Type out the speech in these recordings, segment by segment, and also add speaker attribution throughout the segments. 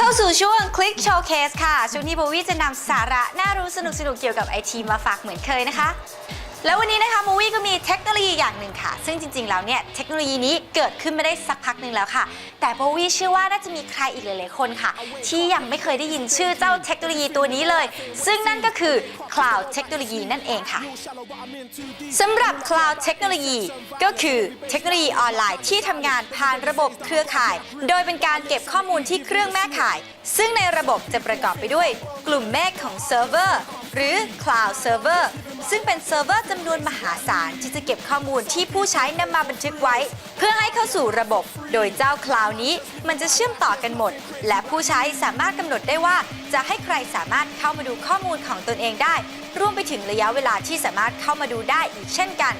Speaker 1: เข้าสู่ช่วง Click Showcase ค่ะ ช่วงนี้โบวี่จะนำสาระน่ารู้สนุกๆเกี่ยวกับไอทีมาฝากเหมือนเคยนะคะ แล้ววันนี้นะคะโบวี่ก็มีเทคโนโลยีอย่างหนึ่งค่ะ ซึ่งจริง ๆ แล้วเนี่ยเทคโนโลยีนี้เกิดขึ้นมาได้สักพักหนึ่งแล้วค่ะ แต่โบวี่เชื่อว่าน่าจะมีใครอีกหลายๆคนค่ะ ที่ยังไม่เคยได้ยินชื่อเจ้าเทคโนโลยีตัวนี้เลย ซึ่งนั่นก็คือ Cloud เทคโนโลยีนั่นเองค่ะสำหรับ Cloud เทคโนโลยีก็คือเทคโนโลยีออนไลน์ที่ทำงานผ่านระบบเครือข่าย โดยเป็นการเก็บข้อมูลที่เครื่องแม่ข่าย ซึ่งในระบบจะประกอบไปด้วย กลุ่มเมฆของเซิร์ฟเวอร์หรือ Cloud Server ซึ่งเป็นเซิร์ฟเวอร์จำนวนมหาศาลที่จะเก็บข้อมูลที่ผู้ใช้นำมาบันทึกไว้ เพื่อให้เข้าสู่ระบบ โดยเจ้า Cloud นี้มันจะเชื่อมต่อกันหมด และผู้ใช้สามารถกำหนดได้ว่า จะให้ใครสามารถเข้ามาดูข้อมูลของตนเองได้ รวมไปถึงระยะเวลาที่สามารถเข้ามาดูได้อีกเช่นกัน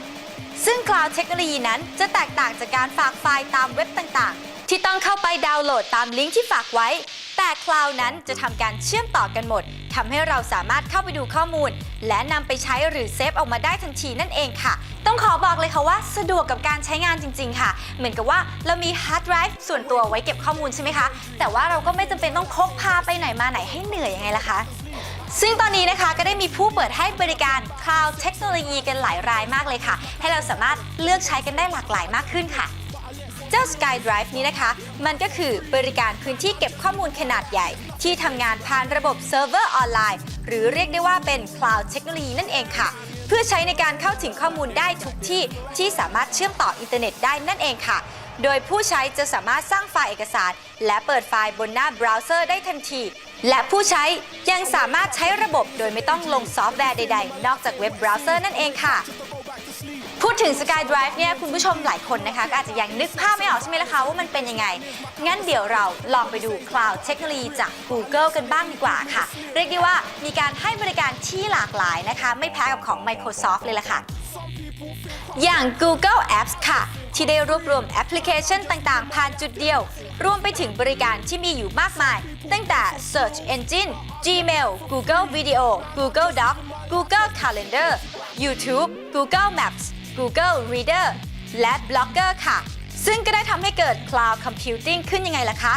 Speaker 1: ซึ่ง Cloud เทคโนโลยีนั้นจะแตกต่างจากการฝากไฟล์ตามเว็บต่างๆ ที่ต้องเข้าไปดาวน์โหลดตามลิงก์ที่ฝากไว้ แต่ Cloud นั้นจะทำการเชื่อมต่อกันหมดทำให้เราสามารถเข้าไปดูข้อมูล และนำไปใช้หรือเซฟออกมาได้ทันทีนั่นเองค่ะ ต้องขอบอกเลยค่ะว่าสะดวกกับการใช้งานจริง ๆ ค่ะ เหมือนกับว่าเรามีฮาร์ดไดรฟ์ส่วนตัวไว้เก็บข้อมูลใช่ไหมคะ แต่ว่าเราก็ไม่จำเป็นต้องพกพาไปไหนมาไหนให้เหนื่อยยังไงล่ะคะซึ่งตอนนี้นะคะก็ได้มีผู้เปิดให้บริการ Cloud เทคโนโลยีกันหลายรายมากเลยค่ะ ให้เราสามารถเลือกใช้กันได้หลากหลายมากขึ้นค่ะ เจ้า SkyDrive นี้นะคะ มันก็คือบริการพื้นที่เก็บข้อมูลขนาดใหญ่ ที่ทำงานผ่านระบบเซิร์ฟเวอร์ออนไลน์ หรือเรียกได้ว่าเป็น Cloud เทคโนโลยีนั่นเองค่ะ เพื่อใช้ในการเข้าถึงข้อมูลได้ทุกที่ที่สามารถเชื่อมต่ออินเทอร์เน็ตได้นั่นเองค่ะ โดยผู้ใช้จะสามารถสร้างไฟล์เอกสาร และเปิดไฟล์บนหน้าเบราว์เซอร์ได้ทันทีและผู้ใช้ยังสามารถใช้ระบบโดยไม่ต้องลงซอฟต์แวร์ใด ๆ นอกจากเว็บเบราว์เซอร์นั่นเองค่ะ พูดถึง SkyDrive เนี่ยคุณผู้ชมหลายคนนะคะ ก็อาจจะยังนึกภาพไม่ออกใช่ไหมล่ะคะว่ามันเป็นยังไง งั้นเดี๋ยวเราลองไปดู Cloud เทคโนโลยีจาก Google กันบ้างดีกว่าค่ะ เรียกได้ว่ามีการให้บริการที่หลากหลายนะคะ ไม่แพ้กับของ Microsoft เลยล่ะค่ะ อย่าง Google Apps ค่ะ ที่ได้รวบรวมแอปพลิเคชันต่างๆ ผ่านจุดเดียว รวมไปถึงบริการที่มีอยู่มากมาย ตั้งแต่ Search Engine Gmail Google Video Google Doc Google Calendar YouTube Google Maps Google Reader และ Blogger ค่ะ ซึ่งก็ได้ทำให้เกิด Cloud Computing ขึ้นยังไงล่ะคะ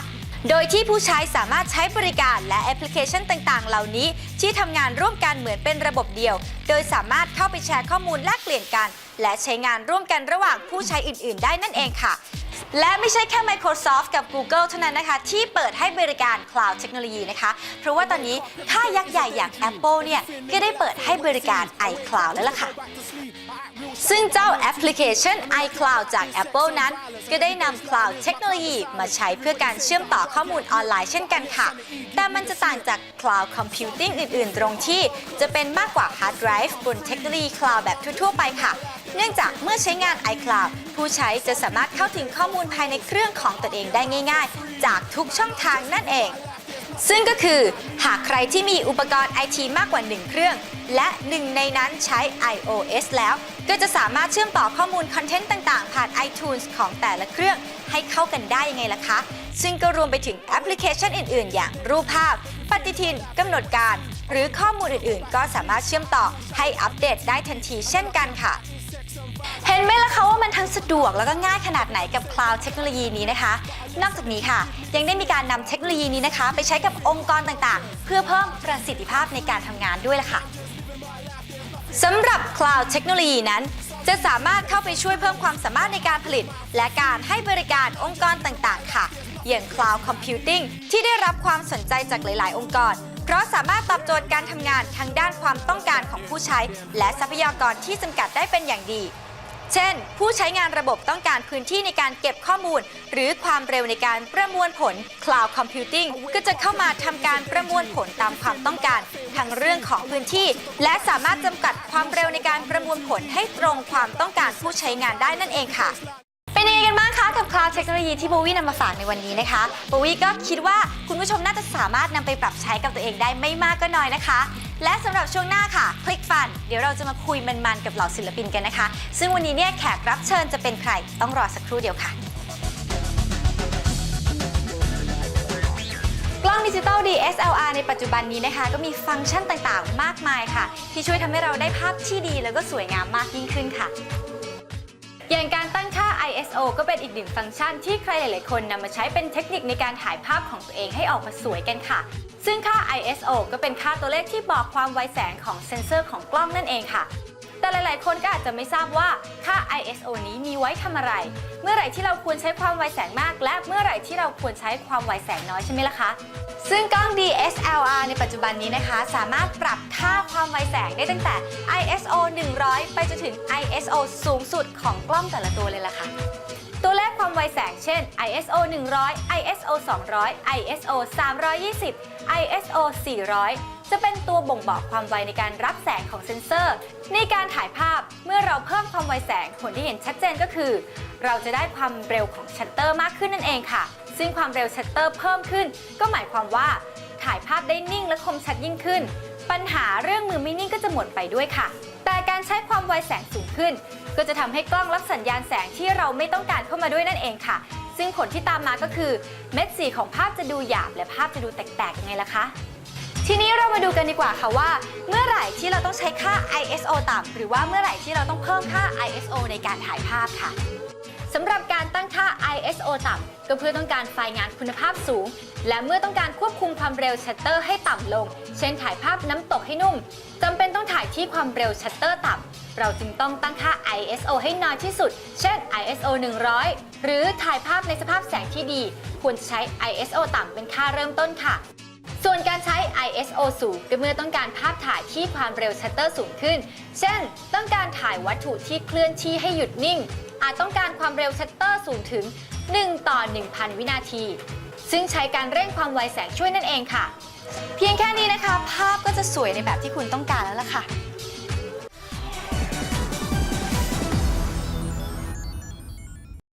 Speaker 1: โดยที่ผู้ใช้สามารถใช้บริการและแอปพลิเคชันต่างๆ เหล่านี้ ที่ทำงานร่วมกันเหมือนเป็นระบบเดียว โดยสามารถเข้าไปแชร์ข้อมูลแลกเปลี่ยนกัน และใช้งานร่วมกันระหว่างผู้ใช้อื่น ๆ ได้นั่นเองค่ะ และไม่ใช่แค่ Microsoft กับ Google เท่านั้นนะคะ ที่เปิดให้บริการ Cloud เทคโนโลยีนะคะ เพราะว่าตอนนี้ค่ายยักษ์ใหญ่อย่าง Apple เนี่ยก็ได้เปิดให้บริการ iCloud แล้วล่ะค่ะ ซึ่งเจ้าแอปพลิเคชัน iCloud จาก Apple นั้น ก็ได้นำ Cloud เทคโนโลยีมาใช้เพื่อการเชื่อมต่อข้อมูลออนไลน์เช่นกันค่ะ แต่มันจะต่างจาก Cloud Computing อื่น ๆ ตรงที่จะเป็นมากกว่า Hard Drive บนเทคโนโลยี Cloud แบบทั่ว ๆ ไปค่ะ เนื่องจากเมื่อใช้งาน iCloud ผู้ใช้จะสามารถเข้าถึงข้อมูลภายในเครื่องของตนเองได้ง่าย ๆ จากทุกช่องทางนั่นเอง ซึ่งก็คือหากใครที่มีอุปกรณ์ไอทีมากกว่า 1 เครื่อง และหนึ่งในนั้นใช้ iOS แล้ว ก็จะสามารถเชื่อมต่อข้อมูลคอนเทนต์ต่างๆ ผ่าน iTunes ของแต่ละเครื่องให้เข้ากันได้ยังไงล่ะคะ ซึ่งก็รวมไปถึงแอปพลิเคชันอื่น ๆ อย่างรูปภาพ ปฏิทิน กำหนดการ หรือข้อมูลอื่น ๆ ก็สามารถเชื่อมต่อให้อัปเดตได้ทันทีเช่นกันค่ะ เห็นไหมล่ะคะว่ามันทั้งสะดวกแล้วก็ง่ายขนาดไหนกับ Cloud เทคโนโลยีนี้นะคะ นอกจากนี้ค่ะ ยังได้มีการนำเทคโนโลยีนี้นะคะ ไปใช้กับองค์กรต่างๆ เพื่อเพิ่มประสิทธิภาพในการทำงานด้วยล่ะค่ะสำหรับ Cloud เทคโนโลยีนั้น จะสามารถเข้าไปช่วยเพิ่มความสามารถในการผลิต และการให้บริการองค์กรต่างๆ ค่ะ อย่าง Cloud Computing ที่ได้รับความสนใจจากหลาย ๆ องค์กร เพราะสามารถตอบโจทย์การทำงานทางด้านความต้องการของผู้ใช้ และทรัพยากรที่จำกัดได้เป็นอย่างดี เช่น ผู้ใช้งานระบบต้องการพื้นที่ในการเก็บข้อมูล หรือความเร็วในการประมวลผล Cloud Computing ก็จะเข้ามาทำการประมวลผลตามความต้องการ ทั้งเรื่องของพื้นที่ และสามารถจำกัดความเร็วในการประมวลผลให้ตรงความต้องการผู้ใช้งานได้นั่นเองค่ะ เป็นยังไงกันบ้าง คะกับ Cloud เทคโนโลยีที่โบวี่นำมาฝากในวันนี้นะคะโบวี่ก็คิดว่าคุณผู้ชมน่าจะสามารถนำไปปรับใช้กับตัวเองได้ไม่มากก็น้อยนะคะ และสำหรับช่วงหน้าค่ะ คลิกฟัน เดี๋ยวเราจะมาคุยมันๆกับเหล่าศิลปินกันนะคะ ซึ่งวันนี้เนี่ยแขกรับเชิญจะเป็นใครต้องรอสักครู่เดียวค่ะกล้องดิจิตอล DSLR ในปัจจุบันนี้นะคะ ก็มีฟังก์ชันต่างๆ มากมายค่ะ ที่ช่วยทำให้เราได้ภาพที่ดีแล้วก็สวยงามมากยิ่งขึ้นค่ะ อย่างการตั้งค่า ISO ก็เป็นอีกหนึ่งฟังก์ชันที่ใครหลาย ๆ คนนำมาใช้เป็นเทคนิคในการถ่ายภาพของตัวเองให้ออกมาสวยกันค่ะ ซึ่งค่า ISO ก็เป็นค่าตัวเลขที่บอกความไวแสงของเซ็นเซอร์ของกล้องนั่นเองค่ะ แต่หลาย ๆ คนก็อาจจะไม่ทราบว่าค่า ISO นี้มีไว้ทำอะไร เมื่อไหร่ที่เราควรใช้ความไวแสงมาก และเมื่อไหร่ที่เราควรใช้ความไวแสงน้อยใช่ไหมล่ะคะ ซึ่งกล้อง DSLR ในปัจจุบันนี้นะคะ สามารถปรับค่าความไวแสงได้ตั้งแต่ ISO 100 ไปจนถึง ISO สูงสุดของกล้องแต่ละตัวเลยล่ะค่ะ ตัวเลขความไวแสงเช่น ISO 100 ISO 200 ISO 320 ISO 400 จะเป็นตัวบ่งบอกความไวในการรับแสงของเซ็นเซอร์ ในการถ่ายภาพเมื่อเราเพิ่มความไวแสงผลที่เห็นชัดเจนก็คือ เราจะได้ความเร็วของชัตเตอร์มากขึ้นนั่นเองค่ะ ซึ่งความเร็วชัตเตอร์เพิ่มขึ้น ก็หมายความว่าถ่ายภาพได้นิ่งและคมชัดยิ่งขึ้น ปัญหาเรื่องมือไม่นิ่งก็จะหมดไปด้วยค่ะ แต่การใช้ความไวแสงสูงขึ้น ก็จะทำให้กล้องรับสัญญาณแสงที่เราไม่ต้องการเข้ามาด้วยนั่นเองค่ะ ซึ่งผลที่ตามมาก็คือ เม็ดสีของภาพจะดูหยาบและภาพจะดูแตกๆยังไงล่ะคะ ทีนี้เรามาดูกันดีกว่าค่ะว่า เมื่อไหร่ที่เราต้องใช้ค่า ISO ต่ำหรือว่าเมื่อไหร่ที่เราต้องเพิ่มค่า ISO ในการถ่ายภาพค่ะสำหรับการตั้งค่า ISO ต่ำก็เพื่อต้องการไฟล์งานคุณภาพสูง และเมื่อต้องการควบคุมความเร็วชัตเตอร์ให้ต่ำลง เช่นถ่ายภาพน้ำตกให้นุ่มจำเป็นต้องถ่ายที่ความเร็วชัตเตอร์ต่ำเราจึงต้องตั้งค่า ISO ให้น้อยที่สุด เช่น ISO 100 หรือถ่ายภาพในสภาพแสงที่ดี ควรจะใช้ ISO ต่ำเป็นค่าเริ่มต้นค่ะ ส่วนการใช้ ISO สูงก็เมื่อต้องการภาพถ่ายที่ความเร็วชัตเตอร์สูงขึ้น เช่น ต้องการถ่ายวัตถุที่เคลื่อนที่ให้หยุดนิ่ง อาจต้องการความเร็วชัตเตอร์สูงถึง 1 ต่อ 1,000 วินาที ซึ่งใช้การเร่งความไวแสงช่วยนั่นเองค่ะ เพียงแค่นี้นะคะ ภาพก็จะสวยในแบบที่คุณต้องการแล้วล่ะค่ะ